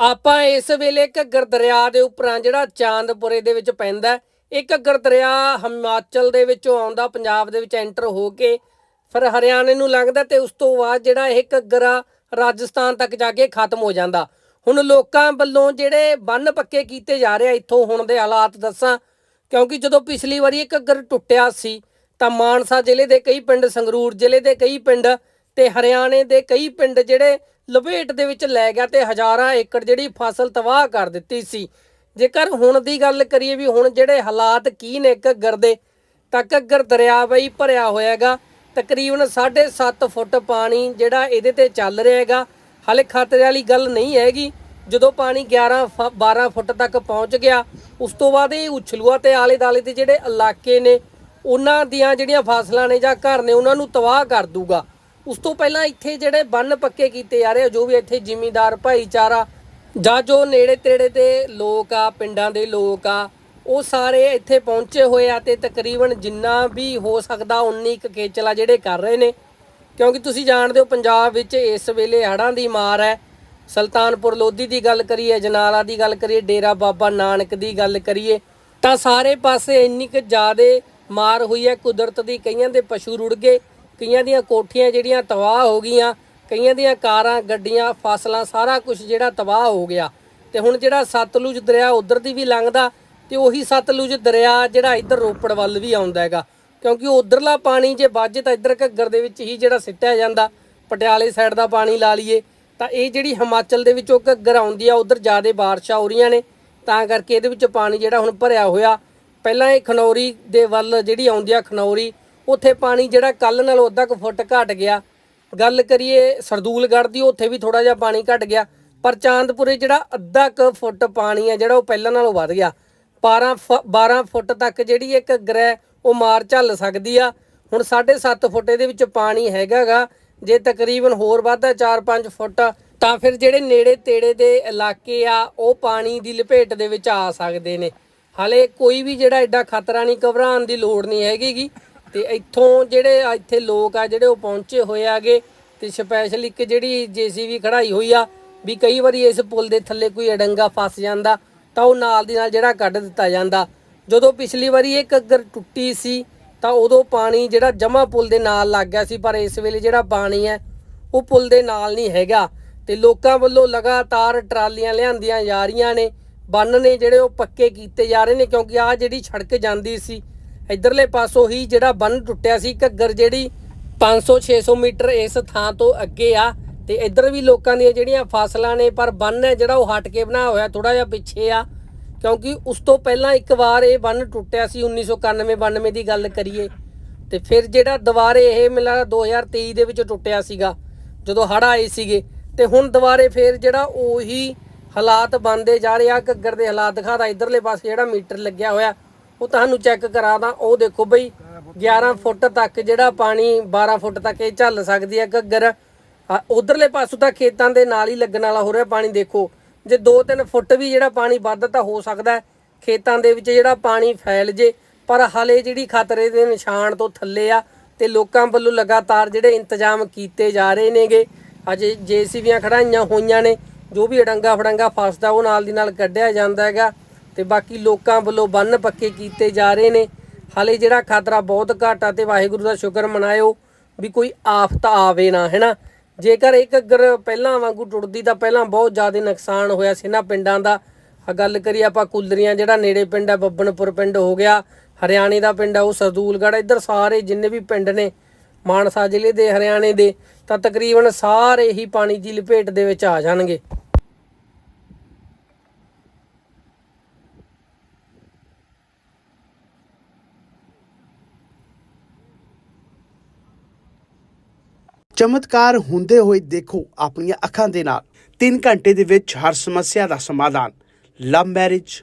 ਆਪਾਂ ਇਸ ਵੇਲੇ ਘੱਗਰ ਦਰਿਆ ਦੇ ਉੱਪਰਾਂ ਜਿਹੜਾ ਚਾਂਦਪੁਰੇ ਦੇ ਵਿੱਚ ਪੈਂਦਾ ਇਹ ਘੱਗਰ ਦਰਿਆ ਹਿਮਾਚਲ ਦੇ ਵਿੱਚੋਂ ਆਉਂਦਾ, ਪੰਜਾਬ ਦੇ ਵਿੱਚ ਐਂਟਰ ਹੋ ਕੇ, ਫਿਰ ਹਰਿਆਣੇ ਨੂੰ ਲੰਘਦਾ ਤੇ ਉਸ ਤੋਂ ਬਾਅਦ ਜਿਹੜਾ ਇਹ ਘੱਗਰਾ ਰਾਜਸਥਾਨ ਤੱਕ ਜਾ ਕੇ ਖਤਮ ਹੋ ਜਾਂਦਾ। ਹੁਣ ਲੋਕਾਂ ਵੱਲੋਂ ਜਿਹੜੇ ਬੰਨ ਪੱਕੇ ਕੀਤੇ ਜਾ ਰਹੇ ਆ, ਇੱਥੋਂ ਹੁਣ ਦੇ ਹਾਲਾਤ ਦੱਸਾਂ, ਕਿਉਂਕਿ ਜਦੋਂ ਪਿਛਲੀ ਵਾਰੀ ਇਹ ਘੱਗਰ ਟੁੱਟਿਆ ਸੀ, ਤਾਂ ਮਾਨਸਾ ਜ਼ਿਲ੍ਹੇ ਦੇ ਕਈ ਪਿੰਡ, ਸੰਗਰੂਰ ਜ਼ਿਲ੍ਹੇ ਦੇ ਕਈ ਪਿੰਡ ਤੇ ਹਰਿਆਣੇ ਦੇ ਕਈ ਪਿੰਡ ਜਿਹੜੇ ਲਪੇਟ ਦੇ ਵਿੱਚ ਲੈ ਗਿਆ ਤੇ ਹਜ਼ਾਰਾਂ ਏਕੜ ਜਿਹੜੀ ਫਸਲ ਤਬਾਹ ਕਰ ਦਿੱਤੀ ਸੀ। ਜੇਕਰ ਹੁਣ ਦੀ ਗੱਲ ਕਰੀਏ ਵੀ ਹੁਣ ਜਿਹੜੇ ਹਾਲਾਤ ਕੀ ਨੇ ਘੱਗਰ ਦੇ, ਤਾਂ ਘੱਗਰ ਦਰਿਆ ਬਈ ਭਰਿਆ ਹੋਇਆ ਹੈਗਾ ਤਕਰੀਬਨ 7.5 ਫੁੱਟ ਪਾਣੀ ਜਿਹੜਾ ਇਹਦੇ ਤੇ ਚੱਲ ਰਿਹਾ ਹੈਗਾ। ਹਾਲੇ ਖਤਰੇ ਵਾਲੀ ਗੱਲ ਨਹੀਂ ਹੈਗੀ। ਜਦੋਂ ਪਾਣੀ 11 ਫ- 12 ਫੁੱਟ ਤੱਕ ਪਹੁੰਚ ਗਿਆ, ਉਸ ਤੋਂ ਬਾਅਦ ਇਹ ਉਛਲੂਆ ਤੇ ਆਲੇ ਦਾਲੇ ਦੇ ਜਿਹੜੇ ਇਲਾਕੇ ਨੇ, ਉਹਨਾਂ ਦੀਆਂ ਜਿਹੜੀਆਂ ਫਸਲਾਂ ਨੇ ਜਾਂ ਘਰ ਨੇ, ਉਹਨਾਂ ਨੂੰ ਤਬਾਹ ਕਰ ਦੂਗਾ। ਉਸ ਤੋਂ ਪਹਿਲਾਂ ਇੱਥੇ ਜਿਹੜੇ ਬੰਨ ਪੱਕੇ ਕੀਤੇ ਜਾ ਰਹੇ ਜੋ ਵੀ ਇੱਥੇ ਜ਼ਿਮੀਂਦਾਰ, ਭਾਈਚਾਰਾ ਜਾਂ ਜੋ ਨੇੜੇ ਤੇੜੇ ਦੇ ਲੋਕ ਆ, ਪਿੰਡਾਂ ਦੇ ਲੋਕ ਆ, ਉਹ ਸਾਰੇ ਇੱਥੇ ਪਹੁੰਚੇ ਹੋਏ ਆ ਤੇ ਤਕਰੀਬਨ ਜਿੰਨਾ ਵੀ ਹੋ ਸਕਦਾ ਉਨੀ ਕੁ ਖੇਚਲਾ ਜਿਹੜੇ ਕਰ ਰਹੇ ਨੇ। ਕਿਉਂਕਿ ਤੁਸੀਂ ਜਾਣਦੇ ਹੋ, ਪੰਜਾਬ ਵਿੱਚ ਇਸ ਵੇਲੇ ਹੜ੍ਹਾਂ ਦੀ ਮਾਰ ਹੈ। ਸੁਲਤਾਨਪੁਰ ਲੋਧੀ ਦੀ ਗੱਲ ਕਰੀਏ, ਜਨਾਲਾ ਦੀ ਗੱਲ ਕਰੀਏ, ਡੇਰਾ ਬਾਬਾ ਨਾਨਕ ਦੀ ਗੱਲ ਕਰੀਏ, ਤਾਂ ਸਾਰੇ ਪਾਸੇ ਇੰਨੀ ਕੁ ਜ਼ਿਆਦੇ ਮਾਰ ਹੋਈ ਹੈ। ਕੁਦਰਤ ਦੀ ਕਈਆਂ ਦੇ ਪਸ਼ੂ ਰੁੜ ਗਏ। ਕਈਆਂ ਦੀਆਂ ਕੋਠੀਆਂ ਜਿਹੜੀਆਂ ਤਬਾਹ ਹੋ ਗਈਆਂ, ਕਈਆਂ ਦੀਆਂ ਕਾਰਾਂ, ਗੱਡੀਆਂ, ਫਸਲਾਂ, ਸਾਰਾ ਕੁਝ ਜਿਹੜਾ ਤਬਾਹ ਹੋ ਗਿਆ। ਤੇ ਹੁਣ ਜਿਹੜਾ ਸਤਲੁਜ ਦਰਿਆ ਉਧਰ ਦੀ ਵੀ ਲੰਘਦਾ ਤੇ ਉਹੀ ਸਤਲੁਜ ਦਰਿਆ ਜਿਹੜਾ ਇੱਧਰ ਰੋਪੜ ਵੱਲ ਵੀ ਆਉਂਦਾ ਹੈਗਾ। ਕਿਉਂਕਿ ਉਧਰਲਾ ਪਾਣੀ ਜੇ ਵੱਜੇ ਤਾਂ ਇੱਧਰ ਘੱਗਰ ਦੇ ਵਿੱਚ ਹੀ ਜਿਹੜਾ ਸਿੱਟਿਆ ਜਾਂਦਾ, ਪਟਿਆਲੇ ਸਾਈਡ ਦਾ ਪਾਣੀ ਲਾ ਲਈਏ, ਤਾਂ ਇਹ ਜਿਹੜੀ ਹਿਮਾਚਲ ਦੇ ਵਿੱਚੋਂ ਘੱਗਰ ਆਉਂਦੀ ਆ, ਉਧਰ ਜ਼ਿਆਦੇ ਬਾਰਿਸ਼ਾਂ ਹੋ ਰਹੀਆਂ ਨੇ, ਤਾਂ ਕਰਕੇ ਇਹਦੇ ਵਿੱਚ ਪਾਣੀ ਜਿਹੜਾ ਹੁਣ ਭਰਿਆ ਹੋਇਆ। ਪਹਿਲਾਂ ਇਹ ਖਨੌਰੀ ਦੇ ਵੱਲ ਜਿਹੜੀ ਆਉਂਦੀ ਆ, ਖਨੌਰੀ ਉੱਥੇ ਪਾਣੀ ਜਿਹੜਾ ਕੱਲ ਨਾਲੋਂ ਅੱਧਾ ਕੁ ਫੁੱਟ ਘਟ ਗਿਆ। ਗੱਲ ਕਰੀਏ ਸਰਦੂਲਗੜ੍ਹ ਦੀ, ਉੱਥੇ ਵੀ ਥੋੜਾ ਜਿਹਾ ਪਾਣੀ ਘਟ ਗਿਆ। ਪਰ ਚਾਂਦਪੁਰੇ ਜਿਹੜਾ ਅੱਧਾ ਕੁ ਫੁੱਟ ਪਾਣੀ ਆ, ਜਿਹੜਾ ਉਹ ਪਹਿਲਾਂ ਨਾਲੋਂ ਵੱਧ ਗਿਆ। 12 ਫ- 12 ਫੁੱਟ ਤੱਕ ਜਿਹੜੀ ਇੱਕ ਗ੍ਰਹਿ, ਉਹ ਮਾਰ ਝੱਲ ਸਕਦੀ ਆ। ਹੁਣ 7.5 ਫੁੱਟ ਇਹਦੇ ਵਿੱਚ ਪਾਣੀ ਹੈਗਾਗਾ ਜੇ ਤਕਰੀਬਨ ਹੋਰ ਵੱਧਦਾ 4-5 ਫੁੱਟ, ਤਾਂ ਫਿਰ ਜਿਹੜੇ ਨੇੜੇ ਤੇੜੇ ਦੇ ਇਲਾਕੇ ਆ, ਉਹ ਪਾਣੀ ਦੀ ਲਪੇਟ ਦੇ ਵਿੱਚ ਆ ਸਕਦੇ ਨੇ। ਹਾਲੇ ਕੋਈ ਵੀ ਜਿਹੜਾ ਐਡਾ ਖਤਰਾ ਨਹੀਂ, ਘਬਰਾਉਣ ਦੀ ਲੋੜ ਨਹੀਂ ਹੈਗੀਗੀ। ਤੇ ਇੱਥੋਂ ਜਿਹੜੇ ਇੱਥੇ ਲੋਕ ਆ, ਜਿਹੜੇ ਉਹ ਪਹੁੰਚੇ ਹੋਏ ਆਗੇ ਤੇ ਸਪੈਸ਼ਲ ਇੱਕ ਜਿਹੜੀ ਜੀਸੀਬੀ ਖੜਾਈ ਹੋਈ ਆ, ਵੀ ਕਈ ਵਾਰੀ ਇਸ ਪੁਲ ਦੇ ਥੱਲੇ ਕੋਈ ਅਡੰਗਾ ਫਸ ਜਾਂਦਾ, ਤਾਂ ਉਹ ਨਾਲ ਦੀ ਨਾਲ ਜਿਹੜਾ ਕੱਢ ਦਿੱਤਾ ਜਾਂਦਾ। ਜਦੋਂ ਪਿਛਲੀ ਵਾਰੀ ਇਹ ਘੱਗਰ ਟੁੱਟੀ ਸੀ, ਤਾਂ ਉਦੋਂ ਪਾਣੀ ਜਿਹੜਾ ਜਮਾ ਪੁਲ ਦੇ ਨਾਲ ਲੱਗ ਗਿਆ ਸੀ, ਪਰ ਇਸ ਵੇਲੇ ਜਿਹੜਾ ਪਾਣੀ ਹੈ, ਉਹ ਪੁਲ ਦੇ ਨਾਲ ਨਹੀਂ ਹੈਗਾ। ਤੇ ਲੋਕਾਂ ਵੱਲੋਂ ਲਗਾਤਾਰ ਟਰਾਲੀਆਂ ਲਿਆਂਦੀਆਂ ਜਾ ਰਹੀਆਂ ਨੇ, ਬੰਨ ਨੇ ਜਿਹੜੇ ਉਹ ਪੱਕੇ ਕੀਤੇ ਜਾ ਰਹੇ ਨੇ, ਕਿਉਂਕਿ ਆ ਜਿਹੜੀ ਸੜਕ ਜਾਂਦੀ ਸੀ ਇਧਰਲੇ ਪਾਸੋਂ ਹੀ ਜਿਹੜਾ ਬੰਨ ਟੁੱਟਿਆ ਸੀ ਘੱਗਰ ਜਿਹੜੀ 500 600 ਮੀਟਰ ਇਸ ਥਾਂ ਤੋਂ ਅੱਗੇ ਆ ਤੇ ਇੱਧਰ ਵੀ ਲੋਕਾਂ ਦੀਆਂ ਜਿਹੜੀਆਂ ਫਸਲਾਂ ਨੇ, ਪਰ ਬੰਨ ਹੈ ਜਿਹੜਾ ਉਹ ਹਟ ਕੇ ਬਣਾਇਆ ਹੋਇਆ ਥੋੜਾ ਜਿਹਾ ਪਿੱਛੇ ਆ, ਕਿਉਂਕਿ ਉਸ ਤੋਂ ਪਹਿਲਾਂ ਇੱਕ ਵਾਰ ਇਹ ਬੰਨ ਟੁੱਟਿਆ ਸੀ 1991 92 ਦੀ ਗੱਲ ਕਰੀਏ। ਤੇ ਫਿਰ ਜਿਹੜਾ ਦੁਬਾਰੇ ਇਹ ਮਿਲਾ 2023 ਦੇ ਵਿੱਚ ਟੁੱਟਿਆ ਸੀਗਾ, ਜਦੋਂ ਹੜ ਆਏ ਸੀਗੇ, ਤੇ ਹੁਣ ਦੁਬਾਰੇ ਫਿਰ ਜਿਹੜਾ ਉਹੀ ਹਾਲਾਤ ਬਣਦੇ ਜਾ ਰਹੇ ਆ, ਘੱਗਰ ਦੇ ਹਾਲਾਤ ਦਿਖਾਦਾ ਇਧਰਲੇ ਪਾਸੇ ਜਿਹੜਾ ਮੀਟਰ ਲੱਗਿਆ ਹੋਇਆ ਉਹ ਤੁਹਾਨੂੰ ਚੈੱਕ ਕਰਾ ਦਾਂ। ਉਹ ਦੇਖੋ ਬਈ 11 ਫੁੱਟ ਤੱਕ ਜਿਹੜਾ ਪਾਣੀ 12 ਫੁੱਟ ਤੱਕ ਇਹ ਝੱਲ ਸਕਦੀ ਹੈ ਘੱਗਰ। ਆ, ਉਧਰਲੇ ਪਾਸੋਂ ਤਾਂ ਖੇਤਾਂ ਦੇ ਨਾਲ ਹੀ ਲੱਗਣ ਵਾਲਾ ਹੋ ਰਿਹਾ ਪਾਣੀ ਦੇਖੋ। ਜੇ 2-3 ਫੁੱਟ ਵੀ ਜਿਹੜਾ ਪਾਣੀ ਵੱਧ ਤਾਂ ਹੋ ਸਕਦਾ ਖੇਤਾਂ ਦੇ ਵਿੱਚ ਜਿਹੜਾ ਪਾਣੀ ਫੈਲ ਜੇ ਪਰ ਹਾਲੇ ਜਿਹੜੀ ਖਤਰੇ ਦੇ ਨਿਸ਼ਾਨ ਤੋਂ ਥੱਲੇ ਆ ਤੇ ਲੋਕਾਂ ਵੱਲੋਂ ਲਗਾਤਾਰ ਜਿਹੜੇ ਇੰਤਜ਼ਾਮ ਕੀਤੇ ਜਾ ਰਹੇ ਨੇਗੇ। ਅਜੇ ਜੇਸੀਬੀਆਂ ਖੜਾਈਆਂ ਹੋਈਆਂ ਨੇ ਜੋ ਵੀ ਅਡੰਗਾ ਫੜੰਗਾ ਫਸਦਾ ਉਹ ਨਾਲ ਦੀ ਨਾਲ ਕੱਢਿਆ ਜਾਂਦਾ ਹੈਗਾ। ਤੇ ਬਾਕੀ ਲੋਕਾਂ ਵੱਲੋਂ ਬੰਨ ਪੱਕੇ ਕੀਤੇ ਜਾ ਰਹੇ ਨੇ। ਹਾਲੇ ਜਿਹੜਾ ਖਤਰਾ ਬਹੁਤ ਘੱਟ ਆ ਤੇ ਵਾਹਿਗੁਰੂ ਦਾ ਸ਼ੁਕਰ ਮਨਾਇਓ ਵੀ ਕੋਈ ਆਫਤ ਆਵੇ ਨਾ ਹੈਨਾ ਜੇਕਰ ਇੱਕ ਗਰ ਪਹਿਲਾਂ ਵਾਂਗੂ ਟੁੱਟਦੀ ਤਾਂ ਪਹਿਲਾਂ ਬਹੁਤ ਜ਼ਿਆਦਾ ਨੁਕਸਾਨ ਹੋਇਆ ਸੀ ਇਹਨਾਂ ਪਿੰਡਾਂ ਦਾ। ਗੱਲ ਕਰੀਏ ਆਪਾਂ ਕੁਲਰੀਆਂ, ਜਿਹੜਾ ਨੇੜੇ ਪਿੰਡ ਹੈ ਬੱਬਨਪੁਰ ਪਿੰਡ ਹੋ ਗਿਆ, ਹਰਿਆਣੇ ਦਾ ਪਿੰਡ ਹੈ ਉਹ ਸਰਦੂਲਗੜ੍ਹ ਇੱਧਰ ਸਾਰੇ ਜਿੰਨੇ ਵੀ ਪਿੰਡ ਨੇ ਮਾਨਸਾ ਜ਼ਿਲ੍ਹੇ ਦੇ, ਹਰਿਆਣੇ ਦੇ, ਤਾਂ ਤਕਰੀਬਨ ਸਾਰੇ ਹੀ ਪਾਣੀ ਦੀ ਲਪੇਟ ਦੇ ਵਿੱਚ ਆ ਜਾਣਗੇ। ਚਮਤਕਾਰ ਹੁੰਦੇ ਹੋਏ ਦੇਖੋ ਆਪਣੀਆਂ ਅੱਖਾਂ ਦੇ ਨਾਲ। 3 ਘੰਟੇ ਦੇ ਵਿੱਚ ਹਰ ਸਮੱਸਿਆ ਦਾ ਸਮਾਧਾਨ। Love marriage